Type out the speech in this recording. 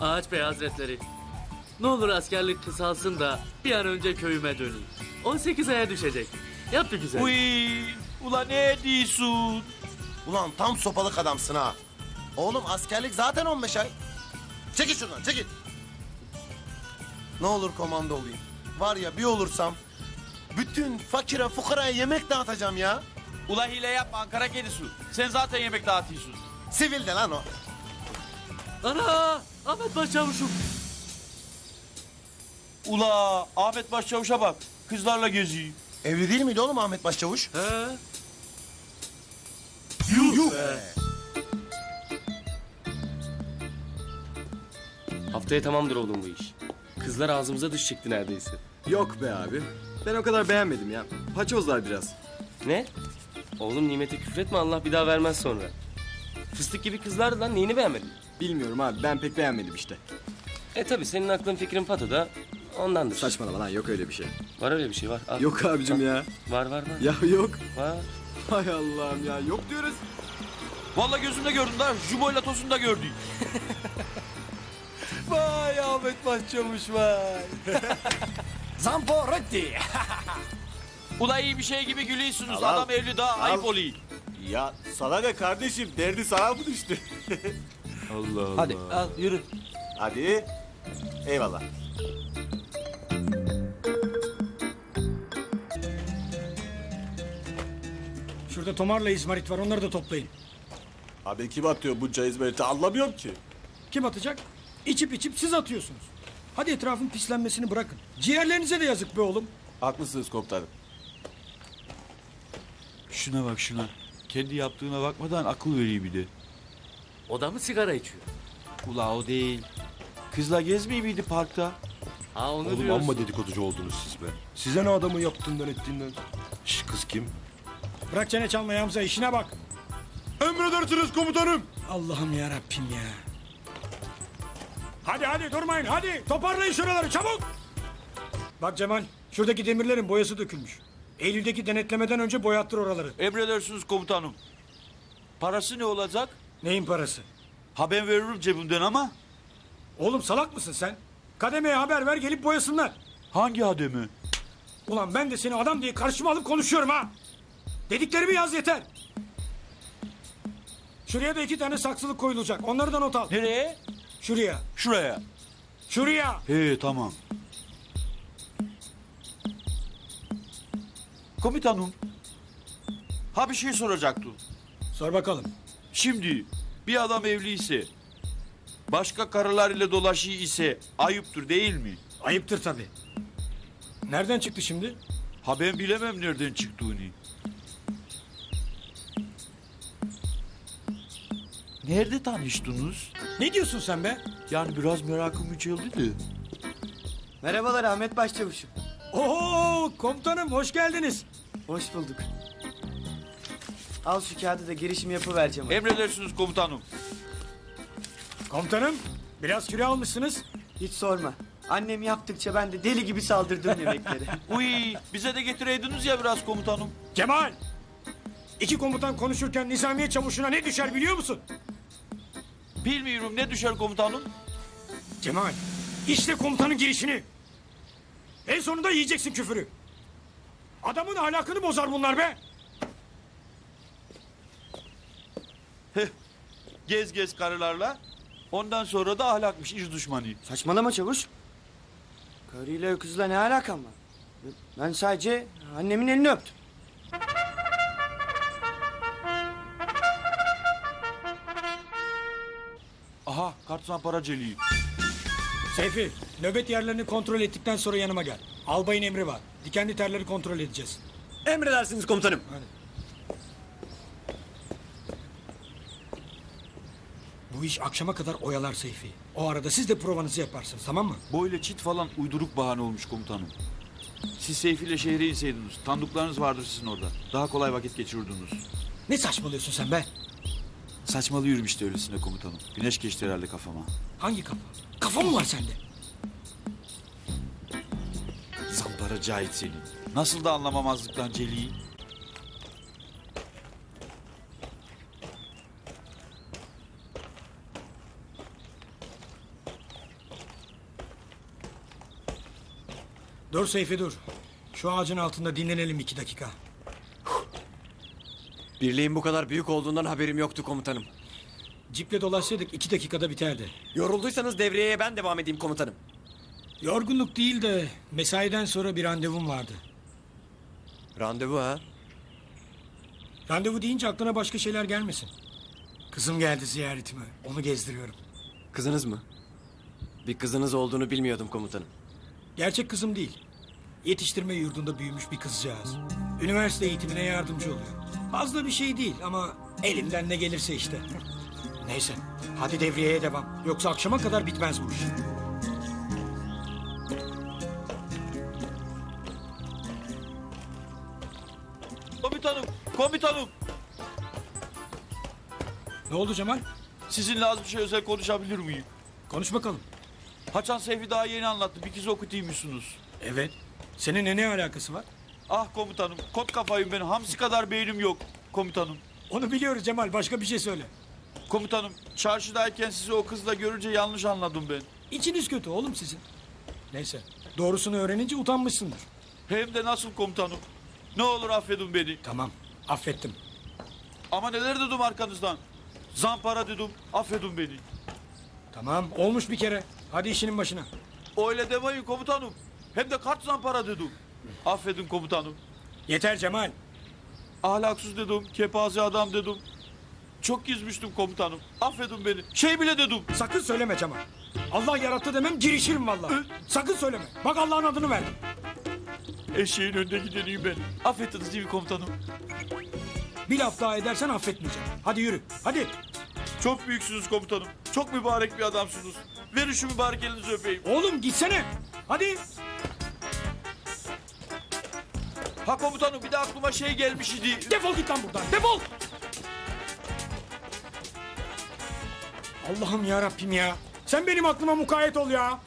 Ağaç Bey Hazretleri. Ne olur askerlik kısalsın da bir an önce köyüme döneyim. 18 aya düşecek. Yap bir güzel. Uy, ula ne diyorsun? Ulan tam sopalık adamsın ha. Oğlum askerlik zaten 15 ay. Çekil şuradan çekil. Ne olur komando olayım. Var ya bir olursam bütün fakire fukaraya yemek dağıtacağım ya. Ula hile yapma Ankara kedisi. Sen zaten yemek dağıtıyorsun. Sivil de lan o. Ana! Ahmet Başçavuşum. Ula Ahmet Başçavuş'a bak. Kızlarla geziyor. Evli değil miydi oğlum Ahmet Başçavuş? He? Yuh. Haftaya tamamdır oğlum bu iş. Kızlar ağzımıza düş çıktı neredeyse. Yok be abi. Ben o kadar beğenmedim ya. Paçozlar biraz. Ne? Oğlum nimete küfretme Allah bir daha vermez sonra. Fıstık gibi kızlardı lan neyini beğenmedin? Bilmiyorum abi ben pek beğenmedim işte. E tabi senin aklın fikrin patoda ondandır. Saçmalama lan yok öyle bir şey. Var öyle bir şey var. Al. Yok abicim ya. Var var var. Ya yok. Var. Hay Allah'ım ya yok diyoruz. Vallahi gözümde gördüm da Jubo'yla Tosun'da gördüm. Vay Ahmet Başçavuş vay. Zamporotti. Ula iyi bir şey gibi gülüyorsunuz. Al, al. Adam evli daha ayıp oluyor. Ya sana ne kardeşim? Derdi sana mı düştü? Allah Allah. Hadi al yürü. Hadi. Eyvallah. Şurada tomarla izmarit var onları da toplayın. Abi kim atıyor bunca hizmeti anlamıyorum ki. Kim atacak? İçip içip siz atıyorsunuz. Hadi etrafın pislenmesini bırakın. Ciğerlerinize de yazık be oğlum. Haklısınız komutanım. Şuna bak şuna. Kendi yaptığına bakmadan akıl veriyor bir de. O da mı sigara içiyor? Ula o değil. Kızla gezmiyor muydu parkta? Ha onu Oğlum diyorsun. amma dedikoducu oldunuz siz be. Size ne adamı yaptığından ettiğinden. Şş kız kim? Bırak çene çalmayı Hamza işine bak. Emredersiniz komutanım. Allah'ım ya Rabbim ya. Hadi hadi durmayın hadi toparlayın şuraları çabuk. Bak Cemal şuradaki demirlerin boyası dökülmüş. Eylül'deki denetlemeden önce boyattır oraları. Emredersiniz komutanım. Parası ne olacak? Neyin parası? Ha ben veririm cebimden ama. Oğlum salak mısın sen? Kademeye haber ver gelip boyasınlar. Hangi ademi? Ulan ben de seni adam diye karşıma alıp konuşuyorum ha. Dediklerimi yaz yeter. Şuraya da iki tane saksılık koyulacak. Onları da not al. Nereye? Şuraya. Şuraya. Şuraya. He tamam. Komutanım. Ha bir şey soracaktım. Sor bakalım. Şimdi bir adam evliyse, başka karılar ile dolaşıyor ise ayıptır değil mi? Ayıptır tabii. Nereden çıktı şimdi? Ha ben bilemem nereden çıktığını. Nerede tanıştınız? Ne diyorsun sen be? Yani biraz merakım yüceldi de. Merhabalar Ahmet Başçavuşum. Oo komutanım hoş geldiniz. Hoş bulduk. Al şu kağıdı da girişim yapıvereceğim. Emredersiniz komutanım. Komutanım biraz küre almışsınız. Hiç sorma. Annem yaptıkça ben de deli gibi saldırdım yemeklere. Uy bize de getireydiniz ya biraz komutanım. Cemal. İki komutan konuşurken nizamiye çavuşuna ne düşer biliyor musun? Bilmiyorum ne düşer komutanım? Cemal. işte komutanın girişini. En sonunda yiyeceksin küfürü. Adamın ahlakını bozar bunlar be. Gez gez karılarla. Ondan sonra da ahlakmış iş düşmanı. Saçmalama çavuş. Karıyla kızla ne alakam var? Ben sadece annemin elini öptüm. Aha kartsan para celiği. Seyfi, nöbet yerlerini kontrol ettikten sonra yanıma gel. Albayın emri var. Dikenli terleri kontrol edeceğiz. Emredersiniz komutanım. Bu iş akşama kadar oyalar Seyfi. O arada siz de provanızı yaparsınız tamam mı? Böyle çit falan uyduruk bahane olmuş komutanım. Siz Seyfi ile şehre inseydiniz. Tanıdıklarınız vardır sizin orada. Daha kolay vakit geçirirdiniz. Ne saçmalıyorsun sen be? Saçmalıyorum işte öylesine komutanım. Güneş geçti herhalde kafama. Hangi kafa? Kafa mı var sende? Zampara Cahit seni. Nasıl da anlamamazlıktan Celi'yi. Dur Seyfi dur. Şu ağacın altında dinlenelim iki dakika. Birliğin bu kadar büyük olduğundan haberim yoktu komutanım. Ciple dolaşsaydık iki dakikada biterdi. Yorulduysanız devriyeye ben devam edeyim komutanım. Yorgunluk değil de mesaiden sonra bir randevum vardı. Randevu ha? Randevu deyince aklına başka şeyler gelmesin. Kızım geldi ziyaretime. Onu gezdiriyorum. Kızınız mı? Bir kızınız olduğunu bilmiyordum komutanım. Gerçek kızım değil. Yetiştirme yurdunda büyümüş bir kızcağız. Üniversite eğitimine yardımcı oluyor. Fazla bir şey değil ama elimden ne gelirse işte. Neyse hadi devriyeye devam. Yoksa akşama kadar bitmez bu iş. Komutanım, komutanım. Ne oldu Cemal? Sizinle az bir şey özel konuşabilir miyim? Konuş bakalım. Haçan Seyfi daha yeni anlattı. Bir kız okutuymuşsunuz. Evet. Seninle ne alakası var? Ah komutanım, kot kafayım ben. Hamsi kadar beynim yok komutanım. Onu biliyoruz Cemal. Başka bir şey söyle. Komutanım, çarşıdayken sizi o kızla görünce yanlış anladım ben. İçiniz kötü oğlum sizin. Neyse. Doğrusunu öğrenince utanmışsındır. Hem de nasıl komutanım? Ne olur affedin beni. Tamam. Affettim. Ama neler dedim arkanızdan? Zampara dedim, affedin beni. Tamam. Olmuş bir kere. Hadi işinin başına. Öyle demeyin komutanım. Hem de kart zampara dedim. Affedin komutanım. Yeter Cemal. Ahlaksız dedim, kepaze adam dedim. Çok gizmiştim komutanım. Affedin beni. Şey bile dedim. Sakın söyleme Cemal. Allah yarattı demem girişirim vallahi. Sakın söyleme. Bak Allah'ın adını verdim. Eşeğin önünde gideniyim ben. Affettiniz değil mi komutanım? Bir laf daha edersen affetmeyeceğim. Hadi yürü. Hadi. Çok büyüksünüz komutanım. Çok mübarek bir adamsınız. Verin şu mübarek elinizi öpeyim. Oğlum gitsene. Hadi. Ha komutanım bir de aklıma şey gelmiş idi. Defol git lan buradan. Defol. Allah'ım ya Rabbim ya. Sen benim aklıma mukayyet ol ya.